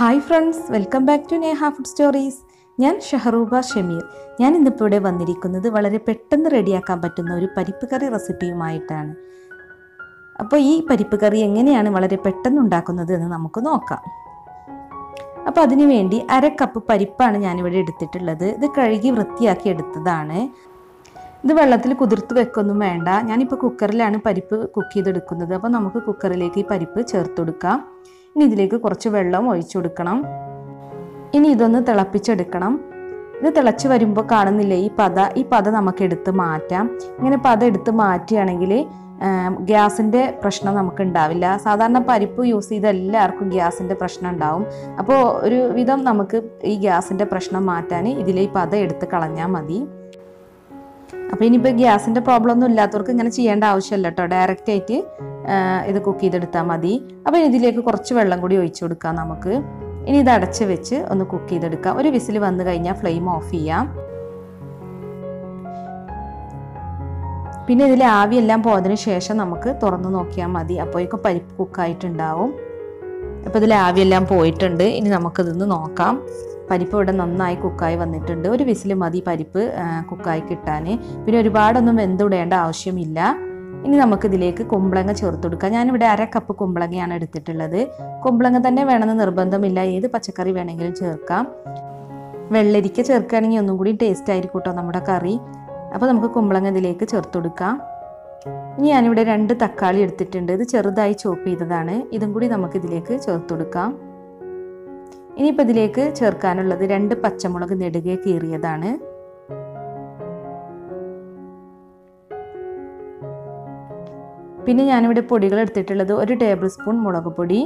Hi friends welcome back to Neha food stories ഞാൻ ഷഹറൂബ ഷമീർ. ഞാൻ ഇന്നിപ്പോൾ ഇവിടെ വന്നിരിക്കുന്നത് വളരെ പെട്ടെന്ന് റെഡിയാക്കാൻ പറ്റുന്ന ഒരു പരിപ്പ് കറി റെസിപ്പിയുമായിട്ടാണ്. അപ്പോൾ ഈ പരിപ്പ് കറി എങ്ങനെയാണ് വളരെ പെട്ടെന്ന് ഉണ്ടാക്കുന്നത് എന്ന് നമുക്ക് നോക്കാം. അപ്പോൾ അതിനു വേണ്ടി അര കപ്പ് പരിപ്പാണ് ഞാനിവിടെ എടുത്തിട്ടുള്ളത്. ഇത് കഴുകി വൃത്തിയാക്കി എടുത്തതാണ്. ഇത് വെള്ളത്തിൽ കുതിർത്ത് വെക്കൊന്നും വേണ്ട. ഞാനിപ്പോൾ കുക്കറിലാണ് പരിപ്പ് കുക്ക് ചെയ്തെടുക്കുന്നത്. അപ്പോൾ നമുക്ക് കുക്കറിലേക്ക് ഈ പരിപ്പ് ചേർത്ത് കൊടുക്കാം. ഇനി ഇതിലേക്ക് കുറച്ച് വെള്ളം ഒഴിച്ചു കൊടുക്കണം. ഇനി ഇതൊന്ന് തിളപ്പിച്ചെടുക്കണം. ഇത് തിളച്ച് വരുമ്പോൾ കാണുന്നില്ലേ ഈ പത ഈ പത നമുക്ക് എടുത്ത് മാറ്റാം. ഇങ്ങനെ പത എടുത്ത് മാറ്റുകയാണെങ്കിൽ ഗ്യാസിന്റെ പ്രശ്നം നമുക്ക് ഉണ്ടാവില്ല. സാധാരണ പരിപ്പ് യൂസ് ചെയ്ത എല്ലാവർക്കും ഗ്യാസിന്റെ പ്രശ്നം ഉണ്ടാവും. അപ്പോൾ ഒരു വിധം നമുക്ക് ഈ ഗ്യാസിന്റെ പ്രശ്നം മാറ്റാൻ ഇതിലെ ഈ പത എടുത്ത് കളഞ്ഞാൽ മതി. അപ്പോൾ ഇനിയിപ്പോൾ ഗ്യാസിന്റെ പ്രോബ്ലം ഒന്നും ഇല്ലാത്തവർക്ക് ഇങ്ങനെ ചെയ്യേണ്ട ആവശ്യമില്ല കേട്ടോ. ഡയറക്റ്റ് ആയിട്ട് ഇത് കുക്ക് ചെയ്തെടുത്താൽ മതി. അപ്പോൾ ഇതിലേക്ക് കുറച്ച് വെള്ളം കൂടി ഒഴിച്ചു കൊടുക്കാം നമുക്ക്. ഇനി ഇത് അടച്ച് വെച്ച് ഒന്ന് കുക്ക് ചെയ്തെടുക്കാം. ഒരു വിസിൽ വന്നു കഴിഞ്ഞാൽ ഫ്ലെയിം ഓഫ് ചെയ്യാം. പിന്നെ ഇതിലെ ആവിയെല്ലാം പോയതിനു ശേഷം നമുക്ക് തുറന്ന് നോക്കിയാൽ മതി. അപ്പോഴേക്കും പരിപ്പ് കുക്കായിട്ടുണ്ടാവും അപ്പോൾ ഇതിലെ ആവിയെല്ലാം പോയിട്ടുണ്ട്. ഇനി നമുക്കിതൊന്ന് നോക്കാം. പരിപ്പ് ഇവിടെ നന്നായി കുക്കായി വന്നിട്ടുണ്ട്. ഒരു വിസിൽ മതി പരിപ്പ് കുക്കായി കിട്ടാൻ പിന്നെ ഒരുപാടൊന്നും വെന്തുടേണ്ട ആവശ്യമില്ല. ഇനി നമുക്ക് ഇതിലേക്ക് കുമ്പളങ്ങ ചേർത്ത് കൊടുക്കാം ഞാനിവിടെ അര കപ്പ് കുമ്പളങ്ങയാണ് എടുത്തിട്ടുള്ളത്. കുമ്പളങ്ങ തന്നെ വേണമെന്ന് നിർബന്ധമില്ല. ഏത് പച്ചക്കറി വേണമെങ്കിലും ചേർക്കാം. വെള്ളരിക്ക ചേർക്കുകയാണെങ്കിൽ ഒന്നും കൂടി ടേസ്റ്റ് ആയിരിക്കും കേട്ടോ നമ്മുടെ കറി. അപ്പോൾ നമുക്ക് കുമ്പളങ്ങ ഇതിലേക്ക് ചേർത്ത് കൊടുക്കാം ഇനി ഞാനിവിടെ രണ്ട് തക്കാളി എടുത്തിട്ടുണ്ട്. ഇത് ചെറുതായി ചോപ്പ് ചെയ്തതാണ്. ഇതും കൂടി നമുക്ക് ഇതിലേക്ക് ചേർത്ത് കൊടുക്കാം ഇനിയിപ്പോൾ ഇതിലേക്ക് ചേർക്കാനുള്ളത് രണ്ട് പച്ചമുളക് നെടുകെ കീറിയതാണ്. പിന്നെ ഞാനിവിടെ പൊടികൾ എടുത്തിട്ടുള്ളത് ഒരു ടേബിൾ സ്പൂൺ മുളക് പൊടി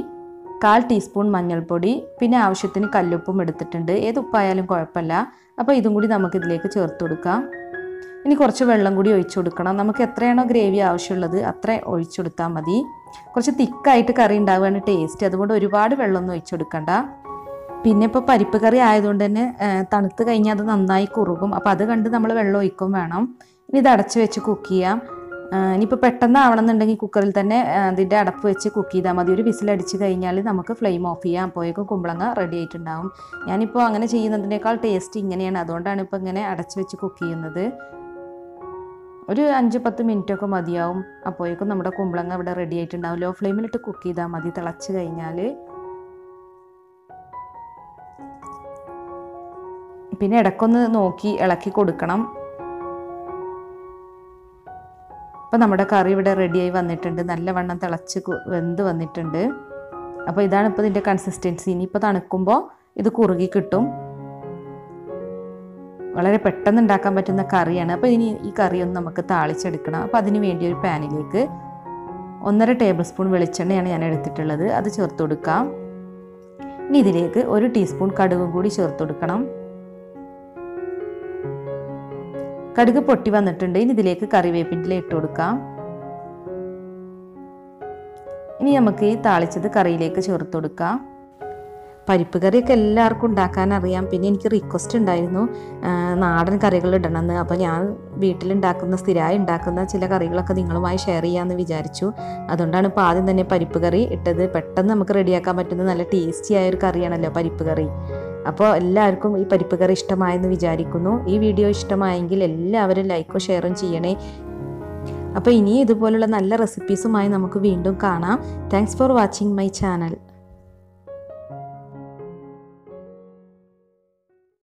കാൽ ടീസ്പൂൺ മഞ്ഞൾപ്പൊടി പിന്നെ ആവശ്യത്തിന് കല്ലുപ്പും എടുത്തിട്ടുണ്ട്. ഏത് ഉപ്പായാലും കുഴപ്പമില്ല. അപ്പോൾ ഇതും കൂടി നമുക്ക് ഇതിലേക്ക് ചേർത്ത് കൊടുക്കാം. ഇനി കുറച്ച് വെള്ളം കൂടി ഒഴിച്ചു കൊടുക്കണം. നമുക്ക് എത്രയാണോ ഗ്രേവി ആവശ്യമുള്ളത് അത്ര ഒഴിച്ചു കൊടുത്താൽ മതി. കുറച്ച് തിക്കായിട്ട് കറി ഉണ്ടാവുകയാണ് ടേസ്റ്റ് അതുകൊണ്ട് ഒരുപാട് വെള്ളമൊന്നും ഒഴിച്ചു കൊടുക്കണ്ട. പിന്നെ ഇപ്പോൾ പരിപ്പ് കറി ആയതുകൊണ്ട് തന്നെ തണുത്ത് കഴിഞ്ഞാൽ അത് നന്നായി കുറുകും. അപ്പോൾ അത് കണ്ട് നമ്മൾ വെള്ളം ഒഴിക്കും വേണം. ഇനി ഇത് അടച്ച് വെച്ച് കുക്ക് ചെയ്യാം. ഇനിയിപ്പോൾ പെട്ടെന്ന് ആവണമെന്നുണ്ടെങ്കിൽ കുക്കറിൽ തന്നെ അതിന്റെ അടപ്പ് വെച്ച് കുക്ക് ചെയ്താൽ മതി. ഒരു വിസിലടിച്ച് കഴിഞ്ഞാൽ നമുക്ക് ഫ്ലെയിം ഓഫ് ചെയ്യാം. അപ്പോഴേക്കും കുമ്പളങ്ങ റെഡി ആയിട്ടുണ്ടാവും. ഞാനിപ്പോൾ അങ്ങനെ ചെയ്യുന്നതിനേക്കാൾ ടേസ്റ്റ് ഇങ്ങനെയാണ്. അതുകൊണ്ടാണ് ഇപ്പോൾ ഇങ്ങനെ അടച്ച് വെച്ച് കുക്ക് ചെയ്യുന്നത്. ഒരു അഞ്ച് പത്ത് മിനിറ്റൊക്കെ മതിയാവും. അപ്പോഴേക്കും നമ്മുടെ കുമ്പളങ്ങ ഇവിടെ റെഡി ആയിട്ടുണ്ടാവും. ലോ ഫ്ലെയിമിലിട്ട് കുക്ക് ചെയ്താൽ മതി. തിളച്ച് കഴിഞ്ഞാൽ പിന്നെ ഇടയ്ക്കൊന്ന് നോക്കി ഇളക്കി കൊടുക്കണം. അപ്പോൾ നമ്മുടെ കറി ഇവിടെ റെഡിയായി വന്നിട്ടുണ്ട്. നല്ലവണ്ണം തിളച്ച് വെന്ത് വന്നിട്ടുണ്ട്. അപ്പോൾ ഇതാണ് ഇപ്പോൾ ഇതിന്റെ കൺസിസ്റ്റൻസി ഇനിയിപ്പോൾ തണുക്കുമ്പോൾ ഇത് കുറുകി കിട്ടും. വളരെ പെട്ടെന്ന് ഉണ്ടാക്കാൻ പറ്റുന്ന കറിയാണ്. അപ്പോൾ ഇനി ഈ കറി ഒന്ന് നമുക്ക് താളിച്ചെടുക്കണം. അപ്പോൾ അതിന് വേണ്ടി ഒരു പാനിലേക്ക് ഒന്നര ടേബിൾ സ്പൂൺ വെളിച്ചെണ്ണയാണ് ഞാൻ എടുത്തിട്ടുള്ളത്. അത് ചേർത്ത് കൊടുക്കാം. ഇനി ഇതിലേക്ക് ഒരു ടീസ്പൂൺ കടുകും കൂടി ചേർത്ത് കൊടുക്കണം. കടുക് പൊട്ടി വന്നിട്ടുണ്ട്. ഇനി ഇതിലേക്ക് കറിവേപ്പിന്റെ ഇട്ട് കൊടുക്കാം. ഇനി നമുക്ക് ഈ താളിച്ചത് കറിയിലേക്ക് ചേർത്ത് കൊടുക്കാം. പരിപ്പ് കറിയൊക്കെ എല്ലാവർക്കും ഉണ്ടാക്കാൻ അറിയാം. പിന്നെ എനിക്ക് റിക്വസ്റ്റ് ഉണ്ടായിരുന്നു നാടൻ കറികൾ ഇടണമെന്ന്. അപ്പോൾ ഞാൻ വീട്ടിലുണ്ടാക്കുന്ന സ്ഥിരമായി ഉണ്ടാക്കുന്ന ചില കറികളൊക്കെ നിങ്ങളുമായി ഷെയർ ചെയ്യാമെന്ന് വിചാരിച്ചു. അതുകൊണ്ടാണ് ഇപ്പോൾ ആദ്യം തന്നെ പരിപ്പ് കറി ഇട്ടത്. പെട്ടെന്ന് നമുക്ക് റെഡിയാക്കാൻ പറ്റുന്ന നല്ല ടേസ്റ്റി ആയ ഒരു കറിയാണല്ലോ പരിപ്പ് കറി. അപ്പോൾ എല്ലാവർക്കും ഈ പരിപ്പ് കറി ഇഷ്ടമായെന്ന് വിചാരിക്കുന്നു. ഈ വീഡിയോ ഇഷ്ടമായെങ്കിൽ എല്ലാവരും ലൈക്കും ഷെയറും ചെയ്യണേ. അപ്പോൾ ഇനി ഇതുപോലുള്ള നല്ല റെസിപ്പീസുമായി നമുക്ക് വീണ്ടും കാണാം. Thanks for watching my channel